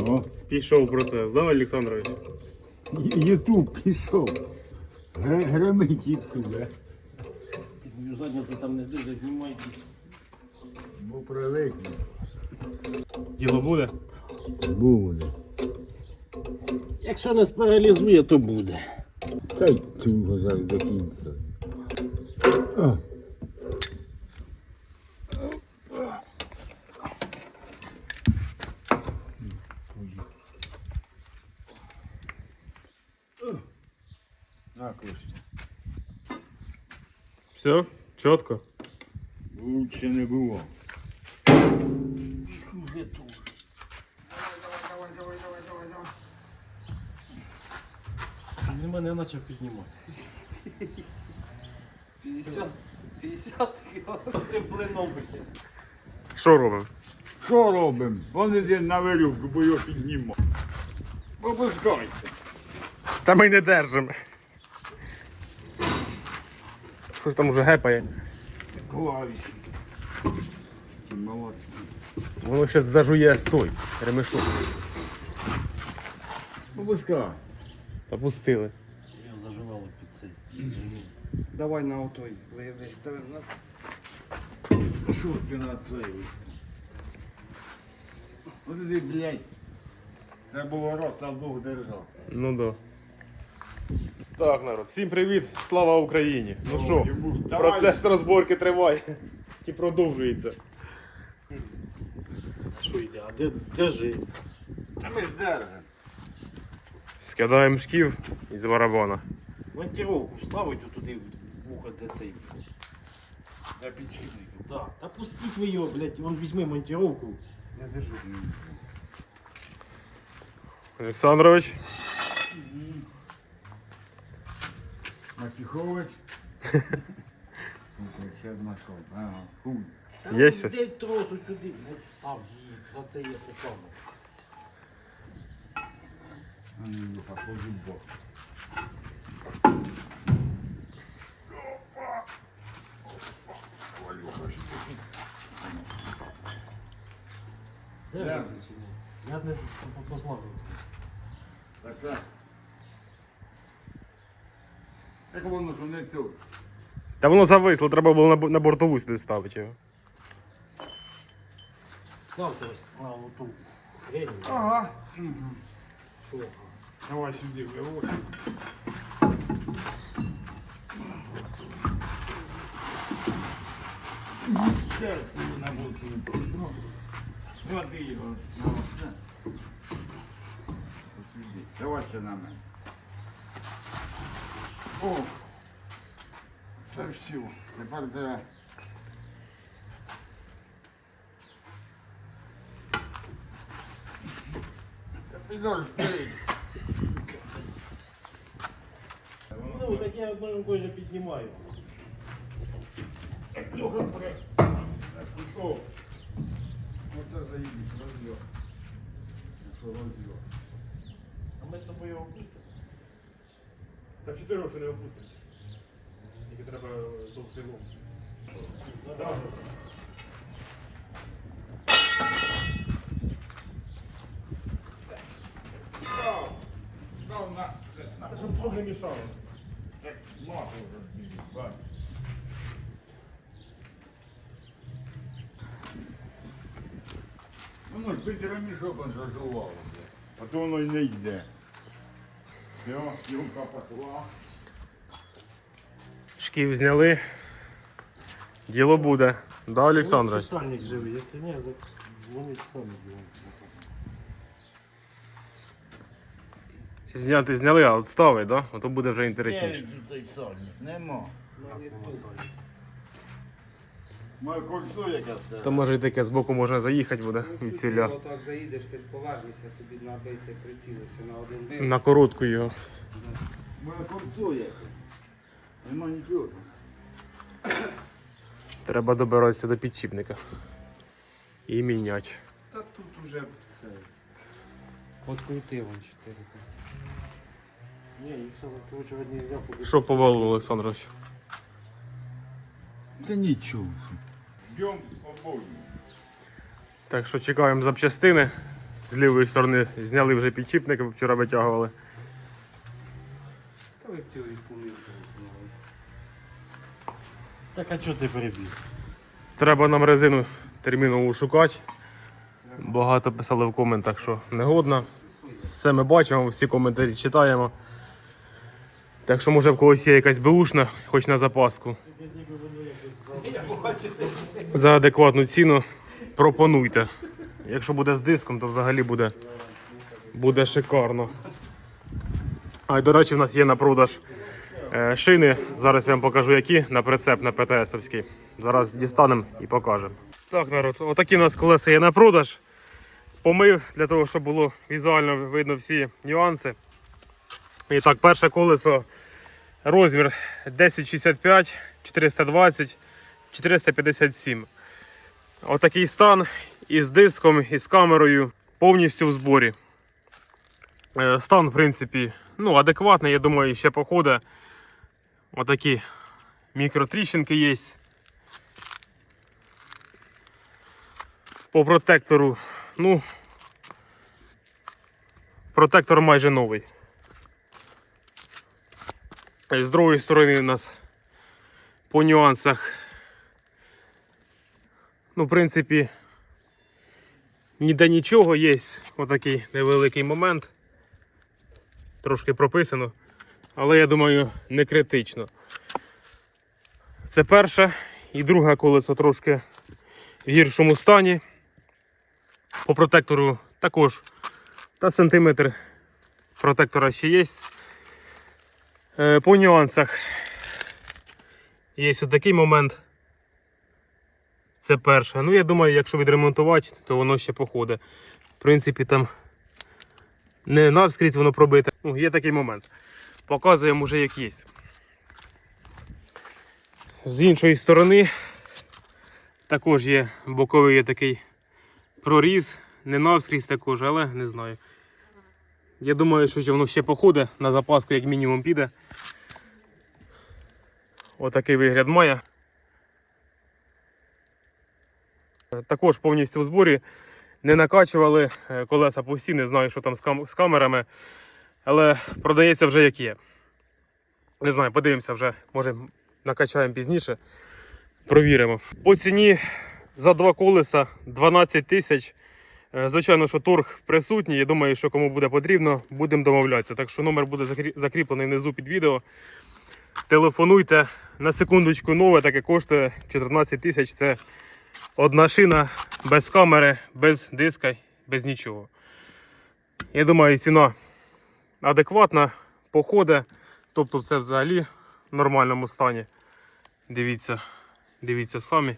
О, Пішов процес, да, Олександрович? Ютуб пішов. Гремить Ютуб, а? Ти мою задницю там не дуже знімай. Бо привикне. Діло буде. Буде. Якщо не спаралізує, то буде. Та й цього зараз до кінця. О. На, Костя. Все, чітко. Лучше не було. Хуже тут. Він мене почав піднімати. 50, 50 кілограмів. Це блином, блядь. Що робимо? Що робимо? Вони йде на верювку, бо його піднімав. Попускайте. Та ми не держимо. Щось там уже гепає. Воно ще зажує стой. Ремешок. Попускай. Та пустили. Я заживала під цей. Давай на отой. Ви вистави нас. Що ти на цей виставив? От іди, блядь. Треба було раз там Бог держав. Ну да. Так, народ, всім привіт, слава Україні. Ну що, процес розборки триває і продовжується. Що йде? А де, де жи? Та ми ж держимо. Скидаємо шків із барабана. Монтировку вставить туди в вухо, де цей. Для підшипника. Да. Та пустіть ви його, блядь, он візьми монтировку. Я держу. Олександрович, Матюхович. Ще знайшов. Ага, хуй. Та Є ну, щось? Де тросу сюди, блядь, встав її, за це є те саме. А ну, Люха, положи в бок. Де Де? ви сюди? Я не послав. Так, так. Як воно, що не тут? та воно зависло, треба було на, на бортову сюди ставити його. Ставте ось на оту хрень. Ага. Що? Давай сюди, виводь. Зараз ти на вулицю не пішло. Води його. Ось сюди. Давай ще на мене. О! Це все. Тепер де. Та підор вперед. Ну, так я одною рукою вже піднімаю. Леха, вперед. Так, пішов. Оце заїдеш, розйо. Якщо розйо. А ми з тобою його опустимо. Та чотири ще не опустить. Тільки треба довсилом. Став! Став на... на... Та щоб, щоб не мішало. Так, ногу розбили, бачиш. Воно ж бити ремішок он зажувало. А то воно й не йде. Все. Шків зняли. Діло буде. Да, Олександр? Сальник живий, якщо ні, дзвонить самі. Зняти зняли, а от ставить, да? Ото буде вже інтересніше. той сольник, нема. Моє кольцо яке все. То може і таке збоку можна заїхати буде від ціля. Отак заїдеш, ти ж повернешся, тобі набити прицілився на один бик. На коротку його. Моє кольцо яке. Нема нічого. Треба добиратися до підчіпника. І міняти. Та тут уже це. Открути вон чотири. Ні, їх ще закручувати не взяв, Що по валу, Олександрович? Це нічого. Йдем обоє. Так що чекаємо запчастини. з лівої сторони зняли вже підчіпник, вчора витягували. Та ви хотіли відповів. Так а чого ти перебіг? Треба нам резину термінову шукати. Багато писали в коментах, що негодна. Все ми бачимо, всі коментарі читаємо. Так що, може, в когось є якась беушна, хоч на запаску. За адекватну ціну пропонуйте. Якщо буде з диском, то взагалі буде, буде шикарно. А й до речі, в нас є на продаж е, шини. Зараз я вам покажу, які на прицеп на ПТСовський. Зараз дістанемо і покажемо. Так, народ, отакі у нас колеса є на продаж. Помив для того, щоб було візуально видно всі нюанси. І так, перше колесо розмір 1065, 420, 457. Отакий стан із диском, із камерою, повністю в зборі. Е, Стан, в принципі, ну, адекватний, я думаю, ще походить. Отакі мікротріщинки є. По протектору, ну, протектор майже новий. З другої сторони у нас по нюансах. Ну, в принципі, ніде нічого є. Отакий невеликий момент. Трошки прописано. Але я думаю, не критично. Це перше. І друге колесо трошки в гіршому стані. По протектору також та сантиметр протектора ще є. Е, По нюансах є ось такий момент. Це перше. Ну, я думаю, якщо відремонтувати, то воно ще походить. В принципі, там не навскрізь воно пробите. Ну, є такий момент. Показуємо вже як є. З іншої сторони також є боковий є такий проріз, не навскрізь також, але не знаю. Я думаю, що воно ще походить, на запаску як мінімум піде. Отакий вигляд має. Також повністю в зборі. Не накачували е, колеса пусті, не знаю, що там з, кам- з камерами. Але продається вже як є. Не знаю, подивимося вже, може накачаємо пізніше. Провіримо. По ціні за два колеса 12 тисяч. Е, Звичайно, що торг присутній. Я думаю, що кому буде потрібно, будемо домовлятися. Так що номер буде закріплений внизу під відео. Телефонуйте на секундочку нове, таке коштує 14 тисяч. Це одна шина без камери, без диска, без нічого. Я думаю, ціна адекватна, походить. Тобто це взагалі в нормальному стані. Дивіться, дивіться самі.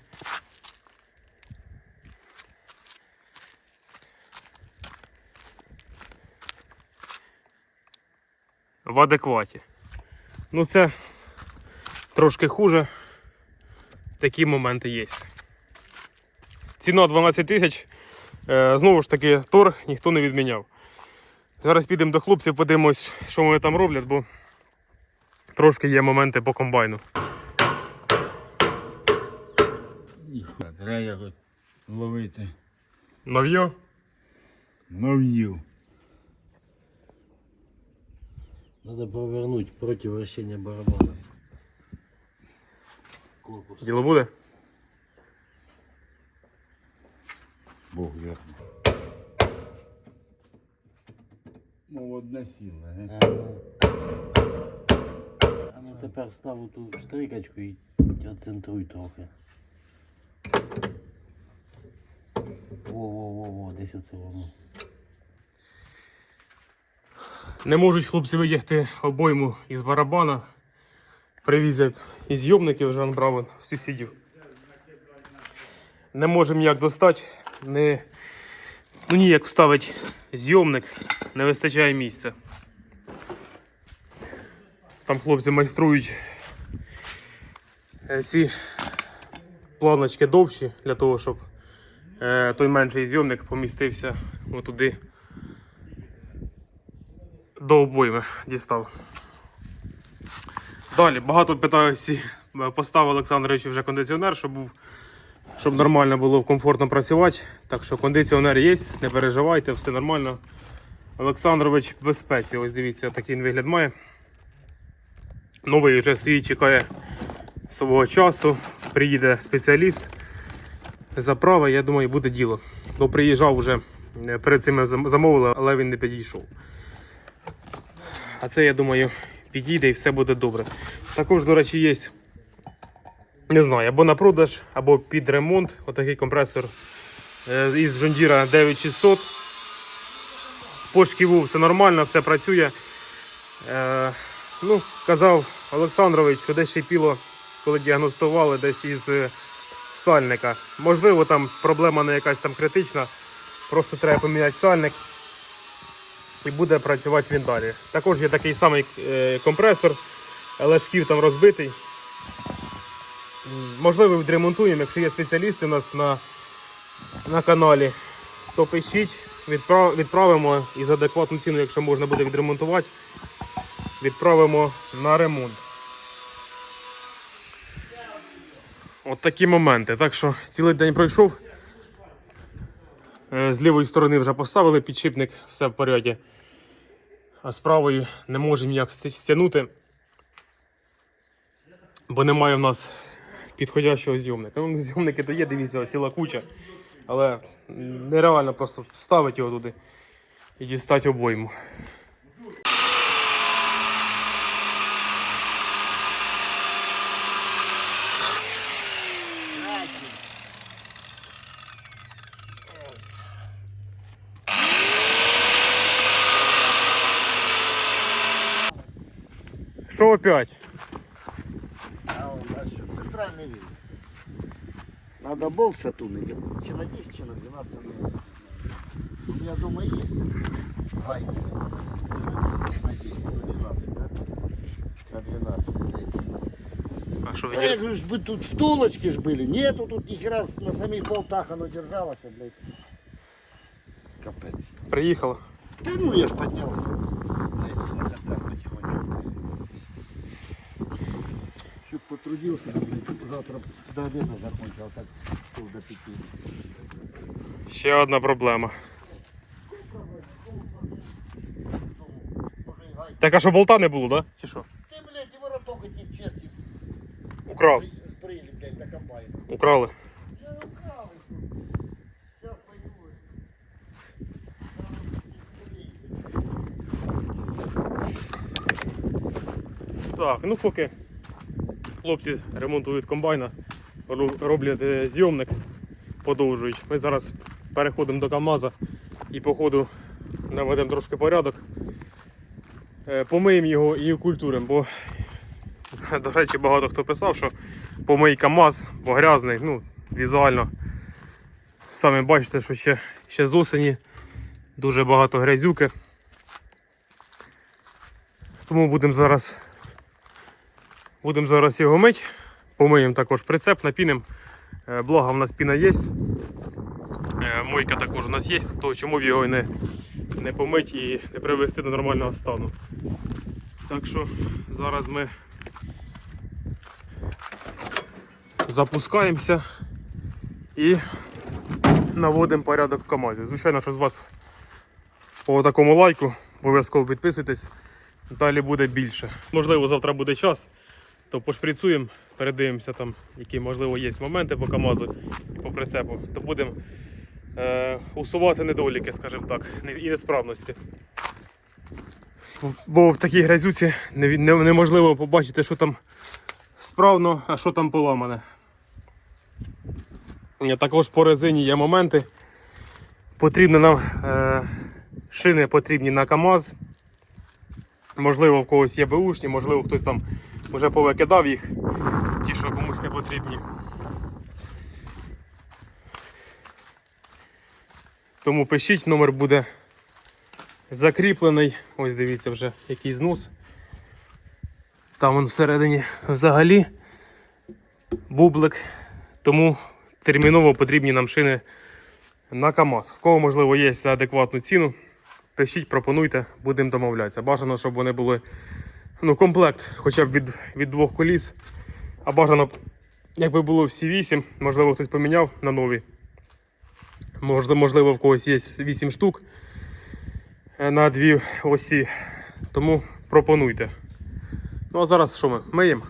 В адекваті. Ну це трошки хуже. Такі моменти є. Ціна 12 тисяч. Е, Знову ж таки, торг ніхто не відміняв. Зараз підемо до хлопців, подивимось, що вони там роблять, бо трошки є моменти по комбайну. Треба якось ловити. Нов'йо? Нов'їв. Надо провернуть проти вращення барабана. Корпус. Діло буде? Бог ясно. Ну, одне сіле? Ага. А ну тепер став ту штрикачку і оцентруй трохи. Во-во-во-во, десь оце воно. Не можуть хлопці витягти обойму із барабана. Привізять із зйомників Жан Браун сусідів. Не можемо ніяк достати, не, ну, ніяк вставити зйомник, не вистачає місця. Там хлопці майструють е, ці планочки довші для того, щоб е, той менший зйомник помістився отуди до обойми дістав. Далі багато питаються, постав Олександрович вже кондиціонер, щоб був щоб нормально було комфортно працювати. Так що кондиціонер є, не переживайте, все нормально. Олександрович в безпеці. Ось дивіться, такий він вигляд має. Новий вже стоїть, чекає свого часу. Приїде спеціаліст. Заправа, я думаю, буде діло. Бо приїжджав вже е, перед цим замовили, але він не підійшов. А це, я думаю, підійде і все буде добре. Також, до речі, є, не знаю, або на продаж, або під ремонт. Отакий компресор е, із Жондіра 9600. По шківу все нормально, все працює. Е, ну, казав Олександрович, що десь шипіло, коли діагностували, десь із е, сальника. Можливо, там проблема не якась там критична, просто треба поміняти сальник і буде працювати він далі. Також є такий самий компресор, але шків там розбитий. Можливо, відремонтуємо, якщо є спеціалісти у нас на, на каналі, то пишіть, відправ, відправимо і за адекватну ціну, якщо можна буде відремонтувати, відправимо на ремонт. От такі моменти. Так що цілий день пройшов. Е, З лівої сторони вже поставили підшипник, все в порядку. А з правої не можемо ніяк стягнути, бо немає в нас підходящого зйомника. Ну, зйомники то є, дивіться, ціла куча. Але нереально просто вставити його туди і дістати обойму. Що опять? А вид. Надо болт шатун идет. Чи на 10, чи на 12. ну, У меня дома есть. Гайки. На 10, на 12, да? На 12. А що А я говорю, вы тут втулочки ж были. Нету тут ни хера на самих болтах оно держалось, а, блядь. Капец. Приїхала. Да ну я ж поднял. На этих на катках потихоньку. Чуть потрудился, блядь, завтра до обеда закончил, а так шел до пяти. Ще одна проблема. І. Так а що болта не було, да? Чи що? Ты, блядь, и вороток эти черти Украв. сбрили, блядь, на комбайн. Украли. Так, ну поки хлопці ремонтують комбайна, роблять е, зйомник, подовжують. Ми зараз переходимо до КАМАЗа і по ходу наведемо трошки порядок. Е, Помиємо його і культуримо, бо, до речі, багато хто писав, що помий КАМАЗ, бо грязний, ну, візуально. Самі бачите, що ще, ще з осені дуже багато грязюки. Тому будемо зараз Будемо зараз його мити. Помиємо також прицеп, напінемо. Е, Благо в нас піна є. Е, Мойка також у нас є, то чому б його не, не помити і не привести до нормального стану. Так що зараз ми запускаємося і наводимо порядок в КАМАЗі. Звичайно, що з вас по такому лайку обов'язково підписуйтесь. Далі буде більше. Можливо, завтра буде час то пошприцуємо, передивимося там, які можливо є моменти по КАМАЗу і по прицепу, то будемо е, усувати недоліки, скажімо так, і несправності. Бо в такій грязюці не- не- неможливо побачити, що там справно, а що там поламане. Е, Також по резині є моменти. Потрібно нам е, шини потрібні на КАМАЗ. Можливо, в когось є беушні, можливо, хтось там вже повикидав їх, ті, що комусь не потрібні. Тому пишіть, номер буде закріплений. Ось дивіться вже який знос. Там він всередині взагалі бублик. Тому терміново потрібні нам шини на КАМАЗ. В кого, можливо, є за адекватну ціну, пишіть, пропонуйте, будемо домовлятися. Бажано, щоб вони були ну, комплект хоча б від, від двох коліс, а бажано Якби було всі 8, можливо, хтось поміняв на нові. Можливо, в когось є 8 штук е, на дві осі. Тому пропонуйте. Ну а зараз що ми? Миємо.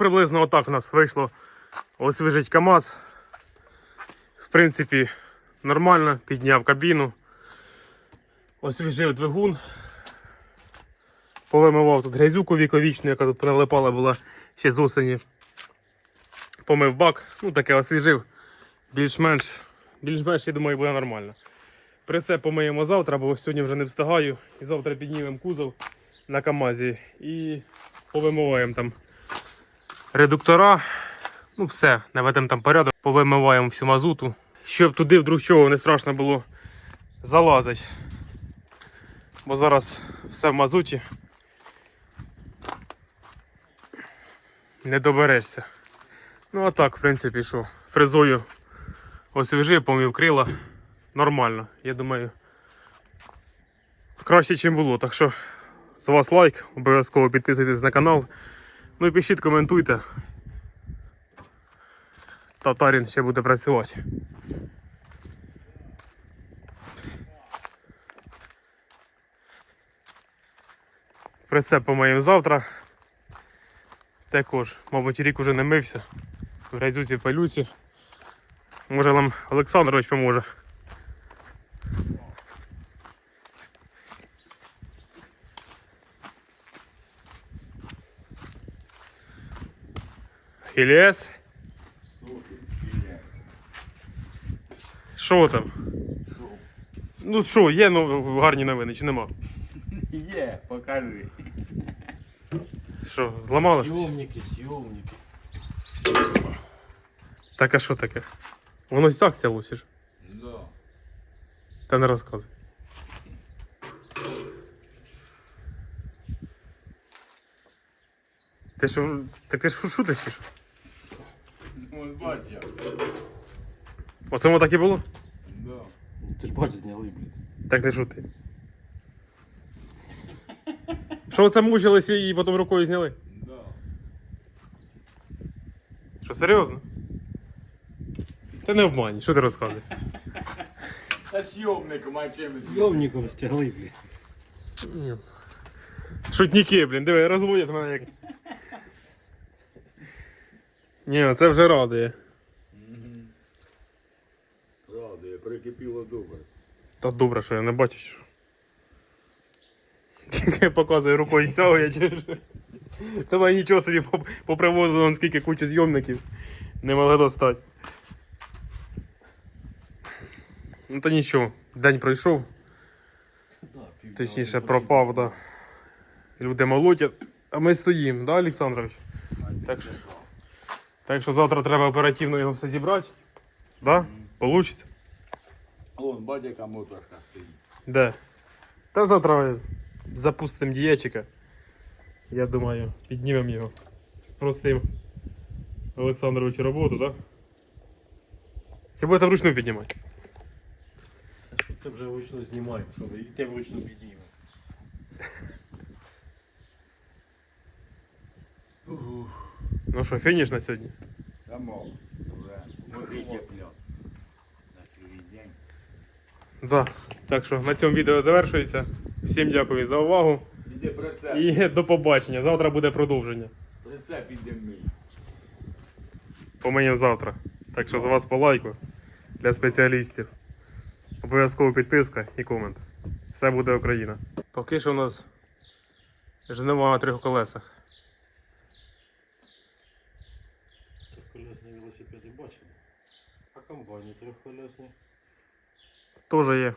Приблизно отак у нас вийшло освіжить КАМАЗ. В принципі, нормально, підняв кабіну, освіжив двигун. Повимивав тут грязюку віковічну, яка тут налипала була ще з осені. Помив бак, ну таке освіжив. Більш-менш, більш-менш, я думаю, буде нормально. При це помиємо завтра, бо сьогодні вже не встигаю. І завтра піднімемо кузов на КАМАЗі і повимиваємо там редуктора. Ну, все, наведемо там порядок, повимиваємо всю мазуту. Щоб туди вдруг чого не страшно було залазити. Бо зараз все в мазуті. Не доберешся. Ну а так, в принципі, що, фрезою освіжив, помив крила. Нормально, я думаю. Краще, ніж було. Так що з вас лайк, обов'язково підписуйтесь на канал. Ну і пишіть, коментуйте. Татарін ще буде працювати. Прицеп помиємо завтра. Також, мабуть, рік уже не мився. В грязюці пилюці. Може нам Олександрович поможе. Хілєс. Що там? Ну що, є ну, гарні новини чи нема? Є, покажи. Що, зламали? щось? Съемники, съемники. Так а що таке? Воно ось так стялося ж. Да. Та не розказуй. Ти що, так ти ж шутиш чи що? Ну. Оце воно так і було? Да. Ти ж бачиш, зняли, блін. Так не шути. Що це мучилися і потім рукою зняли? Да. Що, серйозно? Та не обманюй, що ти розказуєш? Та сйомником, а чим Зйомником стягли, блін. Шутники, блін, диви, розводять мене як. Ні, це вже радує. Правда, прикипіло добре. Та добре, що я не бачу. Що... Тільки показує рукою стягує, чи що. Давай нічого собі поп- попривозили, он скільки кучу зйомників. Не могли достати. Ну та нічого, день пройшов, точніше пропав, да. Люди молотять, а ми стоїмо, да, Олександрович? Так що, так що завтра треба оперативно його все зібрати. Да? Получиться? Вон, батя, яка моторка стоїть. Де? Та завтра запустимо діячика. Я думаю, піднімемо його. Спростим Олександровичу роботу, так? Да? Чи будете вручну піднімати? А що це вже вручну знімаємо, що ви і те вручну піднімемо. Ну що, фініш на сьогодні? Та мов, вже тепло. На цілий день. Да. Так що на цьому відео завершується. Всім дякую за увагу Іде прицеп. і до побачення. Завтра буде продовження. Прицеп іде мій. Помиємо завтра. Так що за вас по лайку для спеціалістів. Обов'язково підписка і комент. Все буде Україна. Поки що у нас жнива на трьох колесах. Трьохколесні велосипеди бачили. А комбайні трьохколесні. Тоже є.